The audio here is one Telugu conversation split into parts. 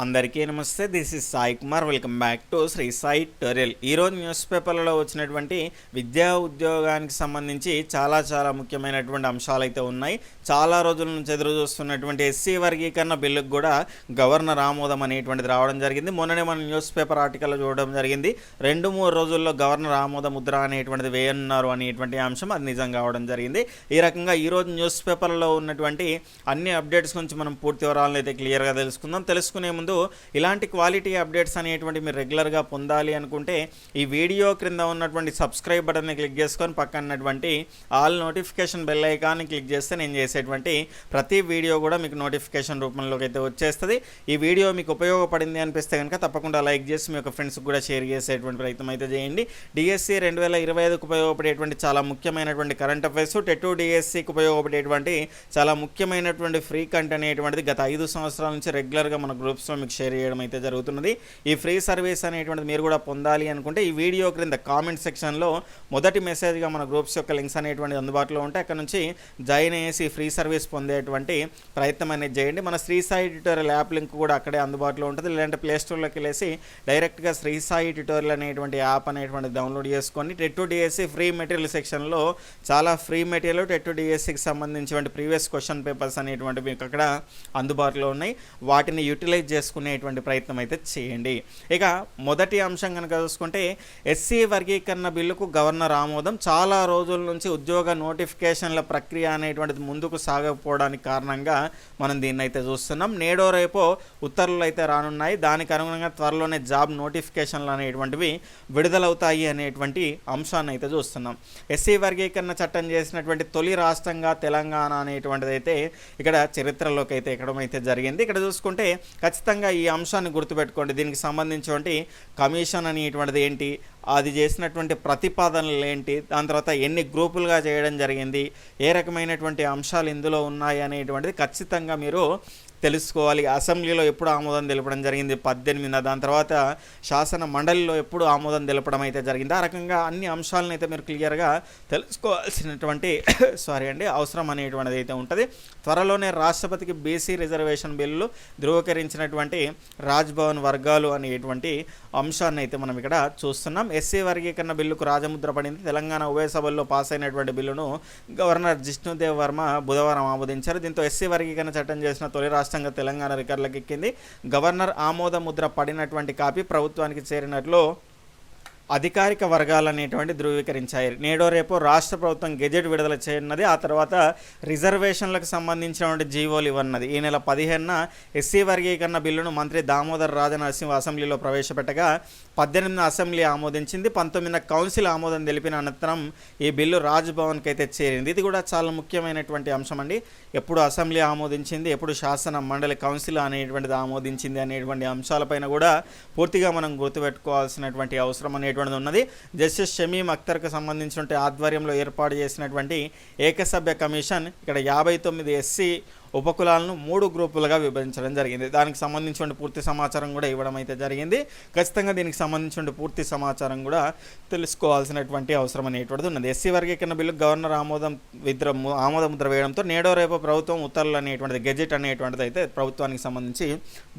అందరికీ నమస్తే this is Sai Kumar. Welcome back to Shri Sai tutorial ఈరోజు న్యూస్ పేపర్లలో వచ్చినటువంటి విద్యా ఉద్యోగానికి సంబంధించి చాలా చాలా ముఖ్యమైనటువంటి అంశాలు అయితే ఉన్నాయి. చాలా రోజుల నుంచి ఎదురు చూస్తున్నటువంటి ఎస్సీ వర్గీకరణ బిల్లుకు కూడా గవర్నర్ ఆమోదం అనేటువంటిది రావడం జరిగింది. మొన్ననే మనం న్యూస్ పేపర్ ఆర్టికల్ చూడడం జరిగింది. రెండు మూడు రోజుల్లో గవర్నర్ ఆమోద ముద్ర అనేటువంటిది వేయనున్నారు అనేటువంటి అంశం అది నిజం కావడం జరిగింది. ఈ రకంగా ఈరోజు న్యూస్ పేపర్లో ఉన్నటువంటి అన్ని అప్డేట్స్ గురించి మనం పూర్తి వివరాలను అయితే క్లియర్గా తెలుసుకుందాం. తెలుసుకునే ముందు ఇలాంటి క్వాలిటీ అప్డేట్స్ అనేటువంటి మీరు రెగ్యులర్గా పొందాలి అనుకుంటే ఈ వీడియో క్రింద ఉన్నటువంటి సబ్స్క్రైబ్ బటన్ని క్లిక్ చేసుకొని పక్కనటువంటి ఆల్ నోటిఫికేషన్ బెల్ ఐకాన్ని క్లిక్ చేస్తే నేను చేసేటువంటి ప్రతి వీడియో కూడా మీకు నోటిఫికేషన్ రూపంలోకి అయితే వచ్చేస్తుంది. ఈ వీడియో మీకు ఉపయోగపడింది అనిపిస్తే కనుక తప్పకుండా లైక్ చేసి మీ యొక్క ఫ్రెండ్స్కి కూడా షేర్ చేసేటువంటి ప్రయత్నం అయితే చేయండి. డిఎస్సి రెండు వేల ఇరవై ఐదుకు ఉపయోగపడేటువంటి చాలా ముఖ్యమైనటువంటి కరెంట్ అఫైర్స్ టెట్ డిఎస్సికి ఉపయోగపడేటువంటి చాలా ముఖ్యమైనటువంటి ఫ్రీ కంటెంట్ అనేటువంటిది గత ఐదు సంవత్సరాల నుంచి రెగ్యులర్గా మన గ్రూప్స్ గ్రూప్స్లో మీకు షేర్ చేయడం అయితే జరుగుతున్నది. ఈ ఫ్రీ సర్వీస్ అనేటువంటిది మీరు కూడా పొందాలి అనుకుంటే ఈ వీడియో క్రింద కామెంట్ సెక్షన్లో మొదటి మెసేజ్గా మన గ్రూప్స్ యొక్క లింక్స్ అనేటువంటిది అందుబాటులో ఉంటాయి. అక్కడ నుంచి జాయిన్ అయ్యేసి ఫ్రీ సర్వీస్ పొందేటువంటి ప్రయత్నం అనేది చేయండి. మన Shri Sai tutorial app link కూడా అక్కడే అందుబాటులో ఉంటుంది. లేదంటే ప్లేస్టోర్లోకి వెళ్ళేసి డైరెక్ట్గా శ్రీ సాయి ట్యూటోరియల్ అనేటువంటి యాప్ అనేటువంటి డౌన్లోడ్ చేసుకొని టెట్ డిఎస్సి ఫ్రీ మెటీరియల్ సెక్షన్లో చాలా ఫ్రీ మెటీరియల్ టెట్ డిఎస్సికి సంబంధించినటువంటి ప్రీవియస్ క్వశ్చన్ పేపర్స్ అనేటువంటి మీకు అక్కడ అందుబాటులో ఉన్నాయి. వాటిని యూటిలైజ్ చేసుకునేటువంటి ప్రయత్నం అయితే చేయండి. ఇక మొదటి అంశం కనుక చూసుకుంటే ఎస్సీ వర్గీకరణ బిల్లుకు గవర్నర్ ఆమోదం చాలా రోజుల నుంచి ఉద్యోగ నోటిఫికేషన్ల ప్రక్రియ అనేటువంటిది ముందుకు సాగకపోవడానికి కారణంగా మనం దీన్ని అయితే చూస్తున్నాం. నేడో రేపో ఉత్తర్వులు అయితే రానున్నాయి. దానికి అనుగుణంగా త్వరలోనే జాబ్ నోటిఫికేషన్లు అనేటువంటివి విడుదలవుతాయి అనేటువంటి అంశాన్ని అయితే చూస్తున్నాం. ఎస్సీ వర్గీకరణ చట్టం చేసినటువంటి తొలి రాష్ట్రంగా తెలంగాణ అనేటువంటిది అయితే ఇక్కడ చరిత్రలోకి అయితే ఎక్కడం అయితే జరిగింది. ఇక్కడ చూసుకుంటే ఖచ్చితంగా ఖచ్చితంగా ఈ అంశాన్ని గుర్తుపెట్టుకోండి. దీనికి సంబంధించినటువంటి కమిషన్ అనేటువంటిది ఏంటి? అది చేసినటువంటి ప్రతిపాదనలు ఏంటి? దాని తర్వాత ఎన్ని గ్రూపులుగా చేయడం జరిగింది? ఏ రకమైనటువంటి అంశాలు ఇందులో ఉన్నాయి అనేటువంటిది ఖచ్చితంగా మీరు తెలుసుకోవాలి. అసెంబ్లీలో ఎప్పుడు ఆమోదం తెలపడం జరిగింది? పద్దెనిమిది దాని తర్వాత శాసన మండలిలో ఎప్పుడు ఆమోదం తెలపడం అయితే జరిగింది? ఆ రకంగా అన్ని అంశాలను అయితే మీరు క్లియర్గా తెలుసుకోవాల్సినటువంటి సారీ అండి అవసరం అనేటువంటిది అయితే ఉంటుంది. త్వరలోనే రాష్ట్రపతికి బీసీ రిజర్వేషన్ బిల్లు ధృవీకరించినటువంటి రాజ్భవన్ వర్గాలు అనేటువంటి అంశాన్ని అయితే మనం ఇక్కడ చూస్తున్నాం. ఎస్సీ వర్గీకరణ బిల్లుకు రాజముద్ర పడింది. తెలంగాణ ఉభయ సభల్లో పాస్ అయినటువంటి బిల్లును గవర్నర్ జిష్ణుదేవ్ వర్మ బుధవారం ఆమోదించారు. దీంతో ఎస్సీ వర్గీకరణ చట్టం చేసిన తొలి రాష్ట్ర రాష్ట్రంగా తెలంగాణ రికార్డులకు ఎక్కింది. గవర్నర్ ఆమోద ముద్ర పడినటువంటి కాపీ ప్రభుత్వానికి చేరినట్లు అధికారిక వర్గాలు అనేటువంటి ధృవీకరించాయి. నేడో రేపు రాష్ట్ర ప్రభుత్వం గెజెట్ విడుదల చేయనున్నది. ఆ తర్వాత రిజర్వేషన్లకు సంబంధించినటువంటి జీవోలు ఇవ్వన్నది ఈ నెల పదిహేనున ఎస్సీ వర్గీకరణ బిల్లును మంత్రి దామోదర్ రాజనరసింహ అసెంబ్లీలో ప్రవేశపెట్టగా పద్దెనిమిది అసెంబ్లీ ఆమోదించింది. పంతొమ్మిదిన కౌన్సిల్ ఆమోదం తెలిపిన అనంతరం ఈ బిల్లు రాజ్భవన్కి అయితే చేరింది. ఇది కూడా చాలా ముఖ్యమైనటువంటి అంశం అండి ఎప్పుడు అసెంబ్లీ ఆమోదించింది ఎప్పుడు శాసన మండలి కౌన్సిల్ అనేటువంటిది ఆమోదించింది అనేటువంటి అంశాలపైన కూడా పూర్తిగా మనం గుర్తుపెట్టుకోవాల్సినటువంటి అవసరం అనేటువంటి అనేటువంటిది ఉన్నది. జస్టిస్ షమీం అఖ్తర్కు సంబంధించిన ఆధ్వర్యంలో ఏర్పాటు చేసినటువంటి ఏకసభ్య కమిషన్ ఇక్కడ యాభై తొమ్మిది ఎస్సీ ఉపకులాలను మూడు గ్రూపులుగా విభజించడం జరిగింది. దానికి సంబంధించిన పూర్తి సమాచారం కూడా ఇవ్వడం అయితే జరిగింది. ఖచ్చితంగా దీనికి సంబంధించిన పూర్తి సమాచారం కూడా తెలుసుకోవాల్సినటువంటి అవసరం అనేటువంటిది ఉన్నది. ఎస్సీ వర్గీకరణ బిల్లు గవర్నర్ ఆమోదం విద్ర ఆమోద ముద్ర వేయడంతో నేడో రేపు ప్రభుత్వం ఉత్తర్వులు అనేటువంటిది గెజెట్ అనేటువంటిది అయితే ప్రభుత్వానికి సంబంధించి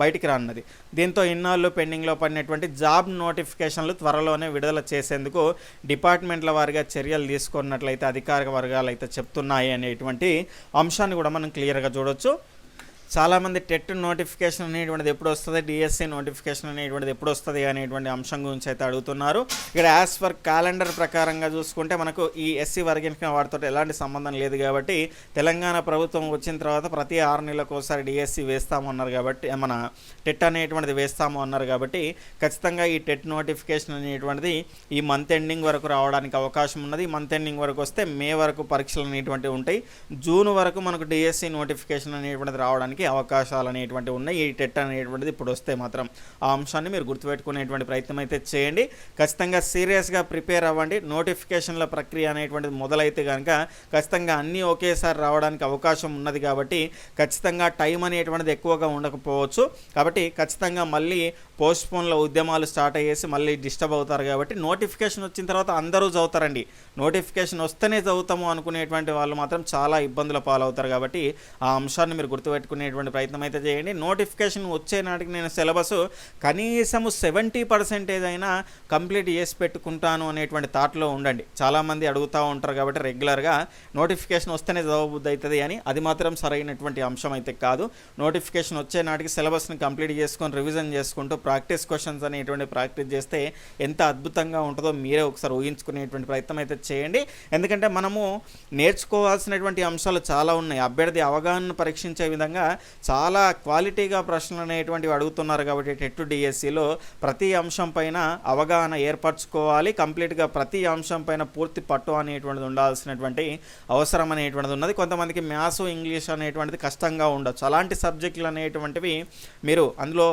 బయటికి రానున్నది. దీంతో ఇన్నాళ్ళు పెండింగ్లో పడినటువంటి జాబ్ నోటిఫికేషన్లు త్వరలోనే విడుదల చేసేందుకు డిపార్ట్మెంట్ల వారిగా చర్యలు తీసుకున్నట్లయితే అధికారిక వర్గాలు అయితే చెప్తున్నాయి అనేటువంటి అంశాన్ని కూడా మనం క్లియర్గా చూడొచ్చు. చాలామంది టెట్ నోటిఫికేషన్ అనేటువంటిది ఎప్పుడు వస్తుంది? డిఎస్సి నోటిఫికేషన్ అనేటువంటిది ఎప్పుడు వస్తుంది అనేటువంటి అంశం గురించి అయితే అడుగుతున్నారు. ఇక్కడ యాజ్ పర్ క్యాలెండర్ ప్రకారంగా చూసుకుంటే మనకు ఈ ఎస్సీ వర్గీకరణ వాటితో ఎలాంటి సంబంధం లేదు కాబట్టి తెలంగాణ ప్రభుత్వం వచ్చిన తర్వాత ప్రతి ఆరు నెలలకు ఒకసారి డిఎస్సి వేస్తాము అన్నారు కాబట్టి మన టెట్ అనేటువంటిది వేస్తాము అన్నారు కాబట్టి ఖచ్చితంగా ఈ టెట్ నోటిఫికేషన్ అనేటువంటిది ఈ మంత్ ఎండింగ్ వరకు రావడానికి అవకాశం ఉన్నది. మంత్ ఎండింగ్ వరకు వస్తే మే వరకు పరీక్షలు అనేటువంటివి ఉంటాయి. జూన్ వరకు మనకు డిఎస్సి నోటిఫికేషన్ అనేటువంటిది రావడానికి అవకాశాలు అనేటువంటివి ఉన్నాయి. ఈ టెట్ అనేటువంటిది ఇప్పుడు వస్తే మాత్రం ఆ అంశాన్ని మీరు గుర్తుపెట్టుకునేటువంటి ప్రయత్నం అయితే చేయండి. ఖచ్చితంగా సీరియస్గా ప్రిపేర్ అవ్వండి. నోటిఫికేషన్ల ప్రక్రియ అనేటువంటిది మొదలైతే కనుక ఖచ్చితంగా అన్నీ ఒకేసారి రావడానికి అవకాశం ఉన్నది కాబట్టి ఖచ్చితంగా టైం అనేటువంటిది ఎక్కువగా ఉండకపోవచ్చు. కాబట్టి ఖచ్చితంగా మళ్ళీ పోస్ట్పోన్ల ఉద్యమాలు స్టార్ట్ అయ్యేసి మళ్ళీ డిస్టర్బ్ అవుతారు కాబట్టి నోటిఫికేషన్ వచ్చిన తర్వాత అందరూ చదువుతారండి. నోటిఫికేషన్ వస్తేనే చదువుతాము అనుకునేటువంటి వాళ్ళు మాత్రం చాలా ఇబ్బందుల పాలవుతారు కాబట్టి ఆ అంశాన్ని మీరు గుర్తుపెట్టుకునేటువంటి ప్రయత్నం అయితే చేయండి. నోటిఫికేషన్ వచ్చే నాటికి నేను సిలబస్ కనీసము సెవెంటీ పర్సెంటేజ్ అయినా కంప్లీట్ చేసి పెట్టుకుంటాను అనేటువంటి థాట్లో ఉండండి. చాలామంది అడుగుతూ ఉంటారు కాబట్టి రెగ్యులర్గా నోటిఫికేషన్ వస్తేనే చదవబుద్ధి అవుతుంది అని అది మాత్రం సరైనటువంటి అంశం అయితే కాదు. నోటిఫికేషన్ వచ్చే నాటికి సిలబస్ని కంప్లీట్ చేసుకొని రివిజన్ చేసుకుంటూ ప్రాక్టీస్ క్వశ్చన్స్ అనేటువంటి ప్రాక్టీస్ చేస్తే ఎంత అద్భుతంగా ఉంటుందో మీరే ఒకసారి ఊహించుకునేటువంటి ప్రయత్నం అయితే చేయండి. ఎందుకంటే మనము నేర్చుకోవాల్సినటువంటి అంశాలు చాలా ఉన్నాయి. అభ్యర్థి అవగాహన పరీక్షించే విధంగా చాలా క్వాలిటీగా ప్రశ్నలు అనేటువంటివి అడుగుతున్నారు కాబట్టి టెట్ డిఎస్సిలో ప్రతి అంశం పైన అవగాహన ఏర్పరచుకోవాలి. కంప్లీట్గా ప్రతి అంశం పైన పూర్తి పట్టు అనేటువంటిది ఉండాల్సినటువంటి అవసరం అనేటువంటిది ఉన్నది. కొంతమందికి మ్యాథ్స్ ఇంగ్లీష్ అనేటువంటిది కష్టంగా ఉండొచ్చు. అలాంటి సబ్జెక్టులు అనేటువంటివి మీరు అందులో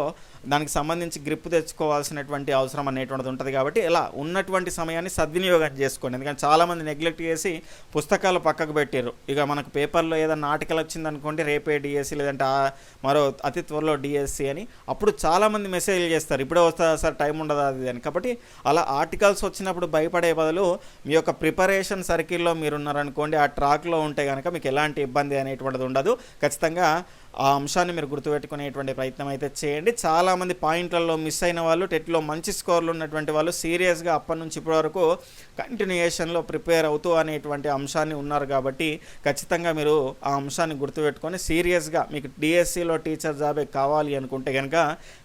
దానికి సంబంధించి గ్రిప్ తెచ్చుకోవాల్సినటువంటి అవసరం అనేటువంటిది ఉంటుంది కాబట్టి ఇలా ఉన్నటువంటి సమయాన్ని సద్వినియోగం చేసుకోండి. ఎందుకంటే చాలామంది నెగ్లెక్ట్ చేసి పుస్తకాలు పక్కకు పెట్టారు ఇక మనకు పేపర్లో ఏదైనా ఆర్టికల్ వచ్చిందనుకోండి రేపే డిఎస్సి లేదంటే మరో అతి త్వరలో డిఎస్సి అని అప్పుడు చాలామంది మెసేజ్లు చేస్తారు. ఇప్పుడే వస్తుందా సార్ టైం ఉండదా అది అని. కాబట్టి అలా ఆర్టికల్స్ వచ్చినప్పుడు భయపడే బదులు మీ యొక్క ప్రిపరేషన్ సర్కిల్లో మీరున్నారనుకోండి ఆ ట్రాక్లో ఉంటే కనుక మీకు ఎలాంటి ఇబ్బంది అనేటువంటిది ఉండదు. ఖచ్చితంగా ఆ అంశాన్ని మీరు గుర్తుపెట్టుకునేటువంటి ప్రయత్నం అయితే చేయండి. చాలామంది పాయింట్లలో మిస్ అయిన వాళ్ళు టెట్లో మంచి స్కోర్లు ఉన్నటువంటి వాళ్ళు సీరియస్గా అప్పటి నుంచి ఇప్పటి వరకు కంటిన్యూయేషన్లో ప్రిపేర్ అవుతూ అనేటువంటి అంశాన్ని ఉన్నారు కాబట్టి ఖచ్చితంగా మీరు ఆ అంశాన్ని గుర్తుపెట్టుకొని సీరియస్గా మీకు డిఎస్సిలో టీచర్ జాబే కావాలి అనుకుంటే కనుక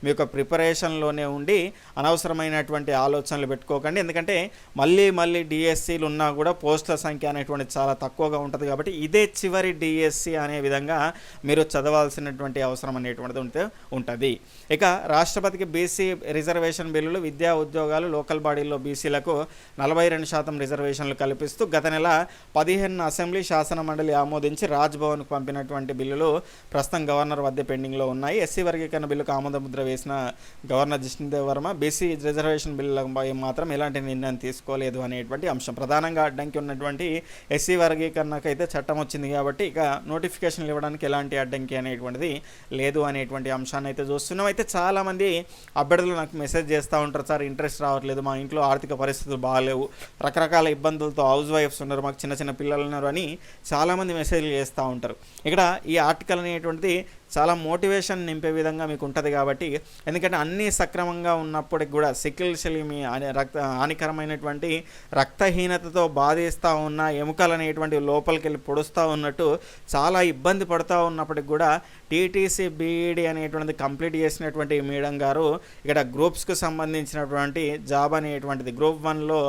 మీ యొక్క ప్రిపరేషన్లోనే ఉండి అనవసరమైనటువంటి ఆలోచనలు పెట్టుకోకండి. ఎందుకంటే మళ్ళీ మళ్ళీ డిఎస్సీలు ఉన్నా కూడా పోస్టుల సంఖ్య అనేటువంటి చాలా తక్కువగా ఉంటుంది కాబట్టి ఇదే చివరి డిఎస్సి అనే విధంగా మీరు చదవ చదవాల్సినటువంటి అవసరం అనేటువంటిది ఉంటే ఉంటుంది. ఇక రాష్ట్రపతికి బీసీ రిజర్వేషన్ బిల్లులు విద్యా ఉద్యోగాలు లోకల్ బాడీల్లో బీసీలకు నలభై రెండు శాతం రిజర్వేషన్లు కల్పిస్తూ గత నెల పదిహేను అసెంబ్లీ శాసన మండలి ఆమోదించి రాజ్భవన్కు పంపినటువంటి బిల్లులు ప్రస్తుతం గవర్నర్ వద్ద పెండింగ్లో ఉన్నాయి. ఎస్సీ వర్గీకరణ బిల్లుకు ఆమోద ముద్ర వేసిన governor Jishnu Dev Varma BC reservation బిల్లులపై మాత్రం ఎలాంటి నిర్ణయం తీసుకోలేదు అనేటువంటి అంశం. ప్రధానంగా అడ్డంకి ఉన్నటువంటి ఎస్సీ వర్గీకరణకు అయితే చట్టం వచ్చింది కాబట్టి ఇక నోటిఫికేషన్లు ఇవ్వడానికి ఎలాంటి అడ్డంకి అనేటువంటిది లేదు అనేటువంటి అంశాన్ని అయితే చూస్తున్నాం. అయితే చాలామంది అభ్యర్థులు నాకు మెసేజ్ చేస్తూ ఉంటారు సార్ ఇంట్రెస్ట్ రావట్లేదు మా ఇంట్లో ఆర్థిక పరిస్థితులు బాగాలేవు రకరకాల ఇబ్బందులతో హౌస్ వైఫ్స్ ఉన్నారు మాకు చిన్న చిన్న పిల్లలు ఉన్నారు అని చాలామంది మెసేజ్లు చేస్తూ ఉంటారు. ఇక్కడ ఈ ఆర్టికల్ అనేటువంటిది చాలా మోటివేషన్ నింపే విధంగా మీకు ఉంటుంది కాబట్టి ఎందుకంటే అన్నీ సక్రమంగా ఉన్నప్పటికి కూడా సికిల్ సెలిమి అనే రక్త హానికరమైనటువంటి రక్తహీనతతో బాధిస్తూ ఉన్న ఎముకలు అనేటువంటి లోపలికి వెళ్ళి పొడుస్తూ ఉన్నట్టు చాలా ఇబ్బంది పడుతూ ఉన్నప్పటికి కూడా టీటీసీ బీఈడి అనేటువంటిది కంప్లీట్ చేసినటువంటి మేడం గారు ఇక్కడ గ్రూప్స్కు సంబంధించినటువంటి జాబ్ అనేటువంటిది గ్రూప్ వన్లో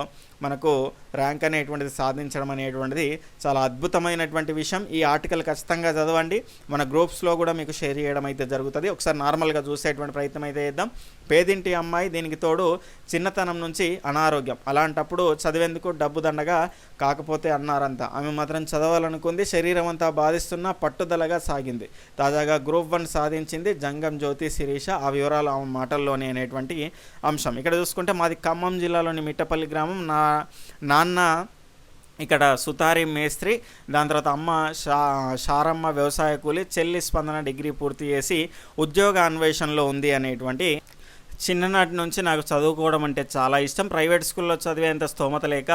మనకు ర్యాంక్ అనేటువంటిది సాధించడం అనేటువంటిది చాలా అద్భుతమైనటువంటి విషయం. ఈ ఆర్టికల్ ఖచ్చితంగా చదవండి. మన గ్రూప్స్లో కూడా మీకు షేర్ చేయడం అయితే జరుగుతుంది. ఒకసారి నార్మల్గా చూసేటువంటి ప్రయత్నం అయితే చేద్దాం. పేదింటి అమ్మాయి దీనికి తోడు చిన్నతనం నుంచి అనారోగ్యం. అలాంటప్పుడు చదివేందుకు డబ్బు దండగా కాకపోతే అన్నారంతా. ఆమె మాత్రం చదవాలనుకుంది శరీరం అంతా బాధిస్తున్న పట్టుదలగా సాగింది. తాజాగా గ్రూప్ వన్ సాధించింది జంగం జ్యోతి శిరీష. ఆ వివరాలు ఆమె మాటల్లోనే అనేటువంటి అంశం. ఇక్కడ చూసుకుంటే మాది ఖమ్మం జిల్లాలోని మిట్టపల్లి గ్రామం. నా నాన్న ఇక్కడ సుతారి మేస్త్రి దాని తర్వాత అమ్మ షా షారమ్మ వ్యవసాయ కూలి చెల్లి స్పందన డిగ్రీ పూర్తి చేసి ఉద్యోగ అన్వేషణలో ఉంది అనేటువంటి చిన్ననాటి నుంచి నాకు చదువుకోవడం అంటే చాలా ఇష్టం. ప్రైవేట్ స్కూల్లో చదివేంత స్తోమత లేక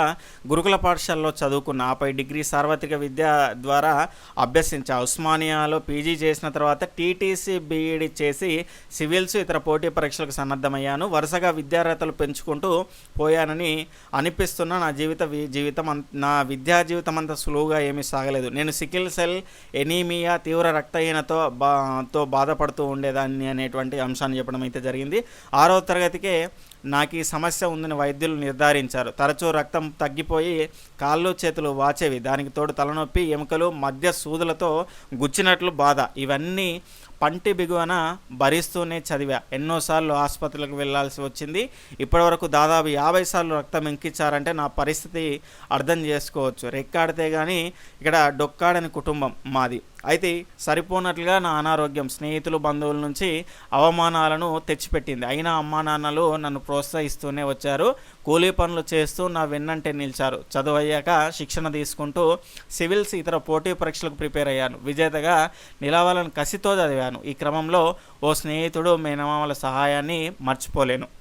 గురుకుల పాఠశాలలో చదువుకున్న ఆపై డిగ్రీ సార్వత్రిక విద్య ద్వారా అభ్యసించా. ఉస్మానియాలో పీజీ చేసిన తర్వాత టీటీసీ బీఈడి చేసి సివిల్స్ ఇతర పోటీ పరీక్షలకు సన్నద్ధమయ్యాను. వరుసగా విద్యార్హతలు పెంచుకుంటూ పోయానని అనిపిస్తున్న. నా జీవిత జీవితం అంత నా విద్యా జీవితం అంత సులువుగా ఏమీ సాగలేదు. నేను సికిల్ సెల్ ఎనీమియా తీవ్ర రక్తహీనతో బా తో బాధపడుతూ ఉండేదాన్ని అనేటువంటి అంశాన్ని చెప్పడం అయితే జరిగింది. ఆరో తరగతికే నాకు ఈ సమస్య ఉందని వైద్యులు నిర్ధారించారు. తరచూ రక్తం తగ్గిపోయి కాళ్ళు చేతులు వాచేవి. దానికి తోడు తలనొప్పి ఎముకలు మధ్య సూదులతో గుచ్చినట్లు బాధ. ఇవన్నీ పంటి బిగువన భరిస్తూనే చదివా. ఎన్నోసార్లు ఆసుపత్రులకు వెళ్ళాల్సి వచ్చింది. ఇప్పటివరకు దాదాపు యాభై సార్లు రక్తం ఎంకిచ్చారంటే నా పరిస్థితి అర్థం చేసుకోవచ్చు. రెక్కాడితే కానీ ఇక్కడ డొక్కాడని కుటుంబం మాది. అయితే సరిపోనట్లుగా నా అనారోగ్యం స్నేహితులు బంధువుల నుంచి అవమానాలను తెచ్చిపెట్టింది. అయినా అమ్మా నాన్నలు నన్ను ప్రోత్సహిస్తూనే వచ్చారు. కూలీ పనులు చేస్తూ నా వెన్నంటే నిలిచారు. చదువు అయ్యాక శిక్షణ తీసుకుంటూ సివిల్స్ ఇతర పోటీ పరీక్షలకు ప్రిపేర్ అయ్యాను. విజేతగా నిలవాలని కసితో చదివాను. ఈ క్రమంలో ఓ స్నేహితుడు మేనమామల సహాయాన్ని మర్చిపోలేను.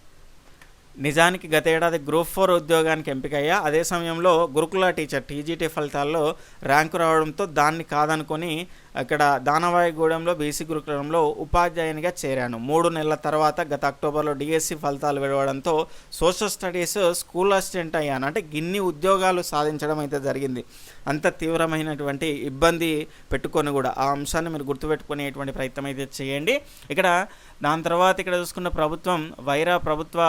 నిజానికి గత ఏడాది గ్రూప్ ఫోర్ ఉద్యోగానికి ఎంపికయ్యా. అదే సమయంలో గురుకుల టీచర్ టీజీటీ ఫలితాల్లో ర్యాంకు రావడంతో దాన్ని కాదనుకొని అక్కడ దానవాయిగూడెంలో బీసీ గురుకులంలో ఉపాధ్యాయునిగా చేరాను. మూడు నెలల తర్వాత గత అక్టోబర్లో డిఎస్సి ఫలితాలు విడవడంతో సోషల్ స్టడీస్ స్కూల్ అసిస్టెంట్ అయ్యాను. అంటే గిన్ని ఉద్యోగాలు సాధించడం అయితే జరిగింది. అంత తీవ్రమైనటువంటి ఇబ్బంది పెట్టుకొని కూడా ఆ అంశాన్ని మీరు గుర్తుపెట్టుకునేటువంటి ప్రయత్నం అయితే చేయండి. ఇక్కడ దాని తర్వాత ఇక్కడ చూసుకున్న ప్రభుత్వం వైరా ప్రభుత్వ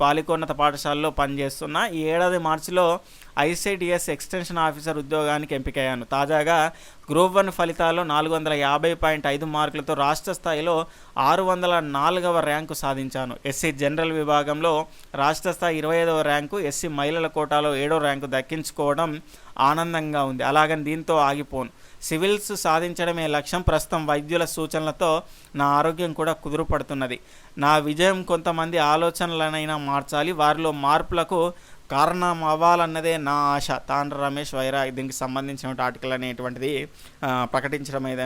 పాలికోన్నత పాఠశాలలో పనిచేస్తున్న ఈ ఏడాది మార్చిలో ఐసిడిఎస్ ఎక్స్టెన్షన్ ఆఫీసర్ ఉద్యోగానికి ఎంపికయ్యాను. తాజాగా గ్రూప్ వన్ ఫలితాల్లో నాలుగు వందల యాభై పాయింట్ ఐదు మార్కులతో రాష్ట్ర స్థాయిలో ఆరు వందల నాలుగవ ర్యాంకు సాధించాను. ఎస్సీ జనరల్ విభాగంలో రాష్ట్ర స్థాయి ఇరవై ఐదవ ర్యాంకు ఎస్సీ మహిళల కోటాలో ఏడో ర్యాంకు దక్కించుకోవడం ఆనందంగా ఉంది. అలాగని దీంతో ఆగిపోను. సివిల్స్ సాధించడమే లక్ష్యం. ప్రస్తుతం వైద్యుల సూచనలతో నా ఆరోగ్యం కూడా కుదురుపడుతున్నది. నా విజయం కొంతమంది ఆలోచనలనైనా మార్చాలి. వారిలో మార్పులకు కారణం అవ్వాలన్నదే నా ఆశ. తాండ్ర రమేష్ వైరా దీనికి సంబంధించిన ఆర్టికల్ అనేటువంటిది ప్రకటించడం అయితే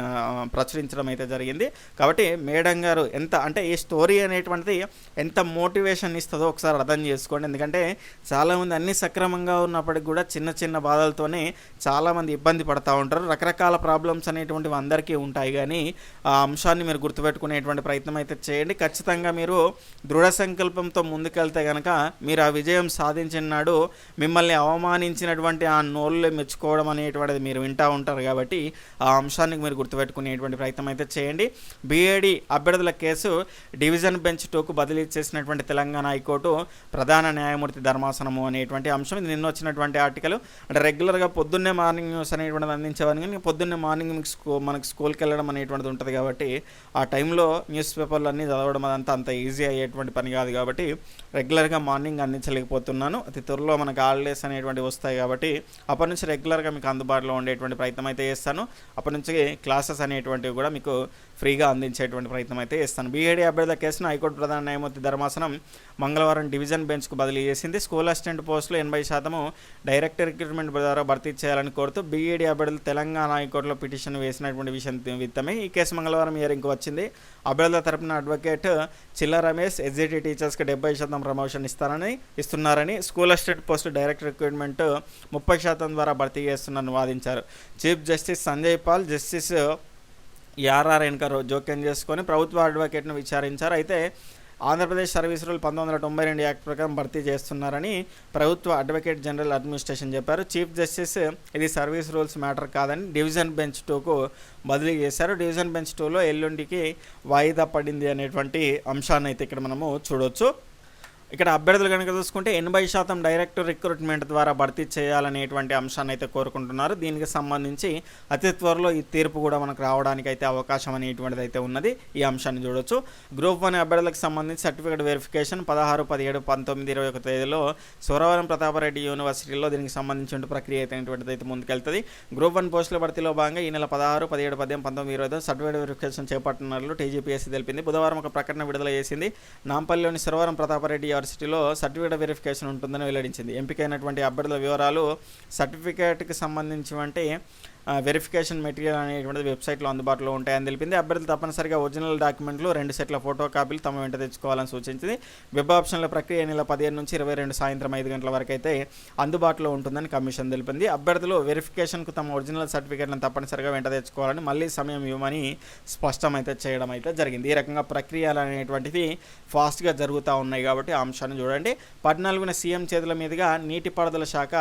ప్రచురించడం అయితే జరిగింది. కాబట్టి మేడం గారు ఎంత అంటే ఈ స్టోరీ అనేటువంటిది ఎంత మోటివేషన్ ఇస్తుందో ఒకసారి అర్థం చేసుకోండి. ఎందుకంటే చాలామంది అన్ని సక్రమంగా ఉన్నప్పటికి కూడా చిన్న చిన్న బాధలతోనే చాలామంది ఇబ్బంది పడతా ఉంటారు. రకరకాల ప్రాబ్లమ్స్ అనేటువంటివి అందరికీ ఉంటాయి. కానీ ఆ అంశాన్ని మీరు గుర్తుపెట్టుకునేటువంటి ప్రయత్నం అయితే చేయండి. ఖచ్చితంగా మీరు దృఢ సంకల్పంతో ముందుకెళ్తే కనుక మీరు ఆ విజయం సాధించిన నాడు మిమ్మల్ని అవమానించినటువంటి ఆ నోళ్ళు మెచ్చుకోవడం అనేటువంటిది మీరు వింటూ ఉంటారు కాబట్టి ఆ అంశానికి మీరు గుర్తుపెట్టుకునేటువంటి ప్రయత్నం అయితే చేయండి. బీఏడి అభ్యర్థుల కేసు డివిజన్ బెంచ్ టూకు బదిలీ చేసినటువంటి తెలంగాణ హైకోర్టు ప్రధాన న్యాయమూర్తి ధర్మాసనము అనేటువంటి అంశం. ఇది నిన్న వచ్చినటువంటి ఆర్టికల్. అంటే రెగ్యులర్గా పొద్దున్నే మార్నింగ్ న్యూస్ అనేటువంటిది అందించేవారు కానీ పొద్దున్నే మార్నింగ్ మీకు స్కూ మనకి స్కూల్కి వెళ్ళడం అనేటువంటిది ఉంటుంది కాబట్టి ఆ టైంలో న్యూస్ పేపర్లు అన్నీ చదవడం అదంతా అంత ఈజీ అయ్యేటువంటి పని కాదు కాబట్టి రెగ్యులర్గా మార్నింగ్ అందించలేకపోతున్నాను. అతి త్వరలో మనకు హాలిడేస్ అనేటువంటివి వస్తాయి కాబట్టి అప్పటి నుంచి రెగ్యులర్గా మీకు అందుబాటులో ఉండేటువంటి ప్రయత్నం అయితే చేస్తాను. అప్పటి నుంచి క్లాసెస్ అనేటువంటివి కూడా మీకు ఫ్రీగా అందించేటువంటి ప్రయత్నం అయితే చేస్తాను. బీఏడీ అభ్యర్థుల కేసును హైకోర్టు ప్రధాన న్యాయమూర్తి ధర్మాసనం మంగళవారం డివిజన్ బెంచ్కు బదిలీ చేసింది. స్కూల్ అసిస్టెంట్ పోస్టులు ఎనభై శాతము డైరెక్ట్ రిక్రూట్మెంట్ ద్వారా భర్తీ చేయాలని కోరుతూ బీఈడీ అభ్యర్థులు తెలంగాణ హైకోర్టులో పిటిషన్ వేసినటువంటి విషయం విత్తమే. ఈ కేసు మంగళవారం హియరింగ్కి వచ్చింది. అభ్యర్థుల తరపున అడ్వకేట్ చిల్ల రమేష్ ఎస్జిటి టీచర్స్కి డెబ్బై శాతం ప్రమోషన్ ఇస్తారని ఇస్తున్నారని school assistant post direct recruitment ముప్పై శాతం ద్వారా భర్తీ చేస్తున్నారని వాదించారు. Chief justice Sanjay Paul justice ERR ఎన్కర్ జోక్యం చేసుకొని ప్రభుత్వ అడ్వకేట్ను విచారించారు. అయితే ఆంధ్రప్రదేశ్ సర్వీస్ రూల్ పంతొమ్మిది వందల తొంభై రెండు యాక్ట్ ప్రకారం భర్తీ చేస్తున్నారని ప్రభుత్వ అడ్వకేట్ జనరల్ అడ్మినిస్ట్రేషన్ చెప్పారు. చీఫ్ జస్టిస్ ఇది సర్వీస్ రూల్స్ మ్యాటర్ కాదని డివిజన్ బెంచ్ టూకు బదిలీ చేశారు. డివిజన్ బెంచ్ టూలో ఎల్లుండికి వాయిదా పడింది అనేటువంటి అంశాన్ని అయితే ఇక్కడ మనము చూడొచ్చు. ఇక్కడ అభ్యర్థులు కనుక చూసుకుంటే ఎనభై శాతం డైరెక్ట్ రిక్రూట్మెంట్ ద్వారా భర్తీ చేయాలనేటువంటి అంశాన్ని అయితే కోరుకుంటున్నారు. దీనికి సంబంధించి అతి త్వరలో ఈ తీర్పు కూడా మనకు రావడానికి అయితే అవకాశం అనేటువంటిది అయితే ఉన్నది. ఈ అంశాన్ని చూడొచ్చు. గ్రూప్ వన్ అభ్యర్థులకు సంబంధించి సర్టిఫికేట్ వెరిఫికేషన్ పదహారు పదిహేడు పంతొమ్మిది ఇరవై ఒక తేదీలో సురవరం ప్రతాపరెడ్డి యూనివర్సిటీలో దీనికి సంబంధించిన ప్రక్రియ అయితే అయితే ముందుకెళ్తుంది. గ్రూప్ వన్ పోస్టుల భర్తీలో భాగంగా ఈ నెల పదహారు పదిహేడు పద్దెనిమిది పంతొమ్మిది ఇరవై సర్టిఫికేట్ వెరిఫికేషన్ చేపట్టినట్లు టీజీపీఎస్సీ తెలిపింది. బుధవారం ఒక ప్రకటన విడుదల చేసింది. నాంపల్లిలోని సురవరం ప్రతాపరెడ్డి యూనివర్సిటీలో సర్టిఫికేట్ వెరిఫికేషన్ ఉంటుందని వెల్లడించింది. ఎంపికైనటువంటి అభ్యర్థుల వివరాలు సర్టిఫికేట్కి సంబంధించినటువంటి వెరిఫికేషన్ మెటీరియల్ అనేటువంటిది వెబ్సైట్లో అందుబాటులో ఉంటాయని తెలిపింది. అభ్యర్థులు తప్పనిసరిగా ఒరిజినల్ డాక్యుమెంట్లు రెండు సెట్ల ఫోటో కాపీలు తమ వెంట తెచ్చుకోవాలని సూచించింది. వెబ్ ఆప్షన్ల ప్రక్రియ నెల పదిహేను నుంచి ఇరవై రెండు సాయంత్రం ఐదు గంటల వరకు అయితే అందుబాటులో ఉంటుందని కమిషన్ తెలిపింది. అభ్యర్థులు వెరిఫికేషన్కు తమ ఒరిజినల్ సర్టిఫికేట్లను తప్పనిసరిగా వెంట తెచ్చుకోవాలని మళ్ళీ సమయం ఇవ్వమని స్పష్టమైతే చేయడం అయితే జరిగింది. ఈ రకంగా ప్రక్రియలు అనేటువంటివి ఫాస్ట్గా జరుగుతూ ఉన్నాయి కాబట్టి ఆ అంశాన్ని చూడండి. పద్నాలుగున సీఎం చేతుల మీదుగా నీటిపారుదల శాఖ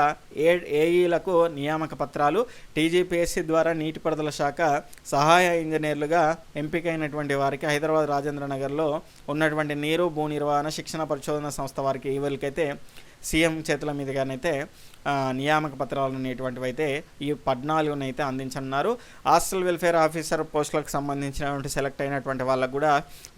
ఏ ఏఈలకు నియామక పత్రాలు టీజీపీ టీజీపీఎస్సీ ద్వారా నీటిపారుదల శాఖ సహాయ ఇంజనీర్లుగా ఎంపికైనటువంటి వారికి హైదరాబాద్ రాజేంద్ర నగర్లో ఉన్నటువంటి నీరు భూ నిర్వహణ శిక్షణ పరిశోధన సంస్థ వారికి వీళ్ళకైతే సీఎం చేతుల మీదుగానైతే నియామక పత్రాలు అనేటువంటివి అయితే ఈ పద్నాలుగునైతే అందించనున్నారు. హాస్టల్ వెల్ఫేర్ ఆఫీసర్ పోస్టులకు సంబంధించినటువంటి సెలెక్ట్ అయినటువంటి వాళ్ళకు కూడా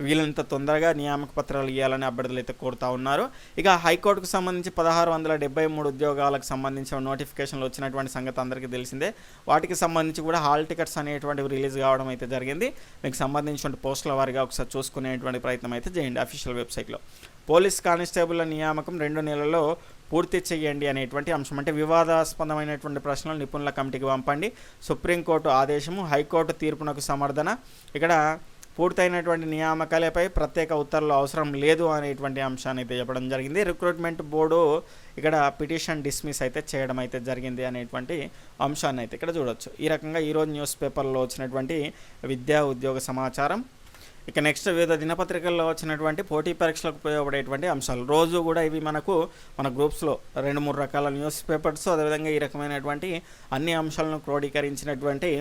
వీలంత తొందరగా నియామక పత్రాలు ఇవ్వాలని అభ్యర్థులు అయితే కోరుతా ఉన్నారు. ఇక హైకోర్టుకు సంబంధించి పదహారు వందల డెబ్బై మూడు ఉద్యోగాలకు సంబంధించిన నోటిఫికేషన్లు వచ్చినటువంటి సంగతి అందరికీ తెలిసిందే. వాటికి సంబంధించి కూడా హాల్ టికెట్స్ అనేటువంటివి రిలీజ్ కావడం అయితే జరిగింది. మీకు సంబంధించిన పోస్టుల వారిగా ఒకసారి చూసుకునేటువంటి ప్రయత్నం అయితే చేయండి అఫీషియల్ వెబ్సైట్లో. పోలీస్ కానిస్టేబుల్ నియామకం రెండు నెలల్లో పూర్తి చేయండి అనేటువంటి అంశం. అంటే వివాదాస్పదమైనటువంటి ప్రశ్నలు నిపుణుల కమిటీకి పంపండి. సుప్రీంకోర్టు ఆదేశము హైకోర్టు తీర్పునకు సమర్థన. ఇక్కడ పూర్తయినటువంటి నియామకాలపై ప్రత్యేక ఉత్తర్వులు అవసరం లేదు అనేటువంటి అంశాన్ని అయితే చెప్పడం జరిగింది. రిక్రూట్మెంట్ బోర్డు ఇక్కడ పిటిషన్ డిస్మిస్ అయితే చేయడం అయితే జరిగింది అనేటువంటి అంశాన్ని అయితే ఇక్కడ చూడొచ్చు. ఈ రకంగా ఈరోజు న్యూస్ పేపర్లో వచ్చినటువంటి విద్యా ఉద్యోగ సమాచారం ఇక నెక్స్ట్ వివిధ దినపత్రికల్లో వచ్చినటువంటి పోటీ పరీక్షలకు ఉపయోగపడేటువంటి అంశాలు. రోజు కూడా ఇవి మనకు మన గ్రూప్స్లో రెండు మూడు రకాల న్యూస్ పేపర్స్ అదేవిధంగా ఈ రకమైనటువంటి అన్ని అంశాలను క్రోడీకరించినటువంటి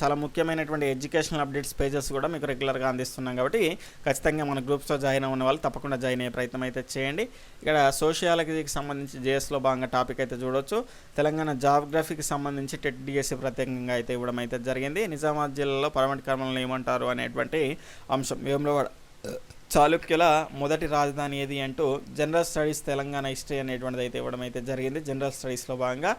చాలా ముఖ్యమైనటువంటి ఎడ్యుకేషనల్ అప్డేట్స్ పేజెస్ కూడా మీకు రెగ్యులర్గా అందిస్తున్నాం కాబట్టి ఖచ్చితంగా మన గ్రూప్స్లో జాయిన్ అవ్వని వాళ్ళు తప్పకుండా జాయిన్ అయ్యే ప్రయత్నం అయితే చేయండి. ఇక్కడ సోషియాలజీకి సంబంధించి జేఎస్లో భాగంగా టాపిక్ అయితే చూడొచ్చు. తెలంగాణ జాగ్రఫీకి సంబంధించి టెట్ డిఎస్సి ప్రత్యేకంగా అయితే ఇవ్వడం అయితే జరిగింది. నిజామాబాద్ జిల్లాలో పరమటి కర్మలను ఏమంటారు అనేటువంటి అంశం. వేములవాడ చాళుక్యుల మొదటి రాజధాని ఏది? అంటూ జనరల్ స్టడీస్ తెలంగాణ హిస్టరీ అనేటువంటిది అయితే ఇవ్వడం అయితే జరిగింది జనరల్ స్టడీస్లో భాగంగా.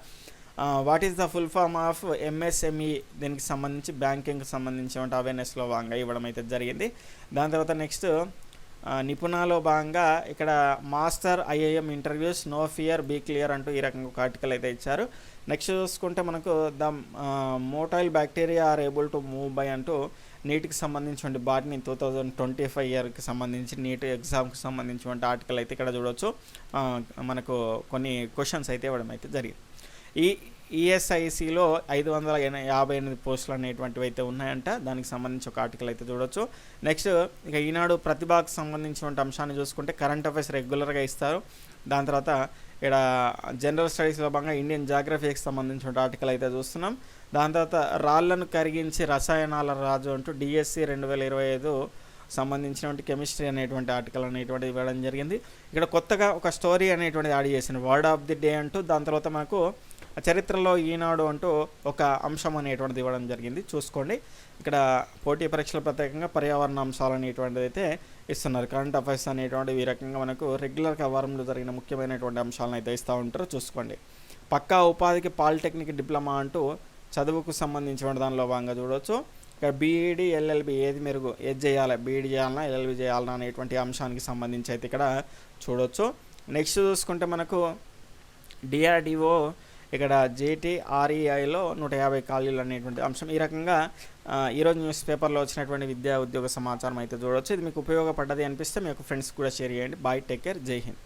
What is the full form of MSME? దీనికి సంబంధించి బ్యాంకింగ్కి సంబంధించిన అవేర్నెస్లో భాగంగా ఇవ్వడం అయితే జరిగింది. దాని తర్వాత నెక్స్ట్ నిపుణాలో భాగంగా ఇక్కడ master IAM interviews no fear be clear అంటూ ఈ రకంగా ఒక ఆర్టికల్ అయితే ఇచ్చారు. నెక్స్ట్ చూసుకుంటే మనకు the motile bacteria are able to move by అంటూ నీట్కి సంబంధించిన బాట్ని టూ థౌజండ్ ట్వంటీ ఫైవ్ ఇయర్కి సంబంధించి నీట్ ఎగ్జామ్కి సంబంధించినటువంటి ఆర్టికల్ అయితే ఇక్కడ చూడొచ్చు. మనకు కొన్ని క్వశ్చన్స్ అయితే ఇవ్వడం అయితే జరిగింది. ఈ ఈఎస్ఐసిలో ఐదు వందల యాభై ఎనిమిది పోస్టులు అనేటువంటివి అయితే ఉన్నాయంట. దానికి సంబంధించి ఒక ఆర్టికల్ అయితే చూడొచ్చు. నెక్స్ట్ ఇక ఈనాడు ప్రతిభకు సంబంధించినటువంటి అంశాన్ని చూసుకుంటే కరెంట్ అఫైర్స్ రెగ్యులర్గా ఇస్తారు. దాని తర్వాత ఇక్కడ జనరల్ స్టడీస్లో భాగంగా ఇండియన్ జాగ్రఫీకి సంబంధించిన ఆర్టికల్ అయితే చూస్తున్నాం. దాని తర్వాత రాళ్ళను కరిగించి రసాయనాల రాజు అంటూ డిఎస్సి రెండు వేల ఇరవై ఐదు సంబంధించినటువంటి కెమిస్ట్రీ అనేటువంటి ఆర్టికల్ అనేటువంటిది ఇవ్వడం జరిగింది. ఇక్కడ కొత్తగా ఒక స్టోరీ అనేటువంటిది యాడ్ చేసిన వర్డ్ ఆఫ్ ది డే అంటూ దాని తర్వాత మాకు చరిత్రలో ఈనాడు అంటూ ఒక అంశం అనేటువంటిది ఇవ్వడం జరిగింది. చూసుకోండి. ఇక్కడ పోటీ పరీక్షల ప్రత్యేకంగా పర్యావరణ అంశాలు అనేటువంటిది అయితే ఇస్తున్నారు. కరెంట్ అఫైర్స్ అనేటువంటివి ఈ రకంగా మనకు రెగ్యులర్గా వారంలో జరిగిన ముఖ్యమైనటువంటి అంశాలను అయితే ఇస్తూ ఉంటారు. చూసుకోండి. పక్కా ఉపాధికి పాలిటెక్నిక్ డిప్లొమా అంటూ చదువుకు సంబంధించిన దానిలో భాగంగా చూడవచ్చు ఇక్కడ బీఈడి ఎల్ఎల్బి ఏది మెరుగు ఏది చేయాలి బీఈడి చేయాలన్నా ఎల్ఎల్బి చేయాలన్నా అనేటువంటి అంశానికి సంబంధించి అయితే ఇక్కడ చూడవచ్చు నెక్స్ట్ చూసుకుంటే మనకు డిఆర్డిఓ ఇక్కడ జేటీఆర్ఈఐలో నూట యాభై ఖాళీలు అనేటువంటి అంశం. ఈ రకంగా ఈరోజు న్యూస్ పేపర్లో వచ్చినటువంటి విద్యా ఉద్యోగ సమాచారం అయితే చూడవచ్చు ఇది మీకు ఉపయోగపడ్డది అనిపిస్తే మీ యొక్క ఫ్రెండ్స్ కూడా షేర్ చేయండి. బాయ్ టేక్ కేర్ జై హింద్.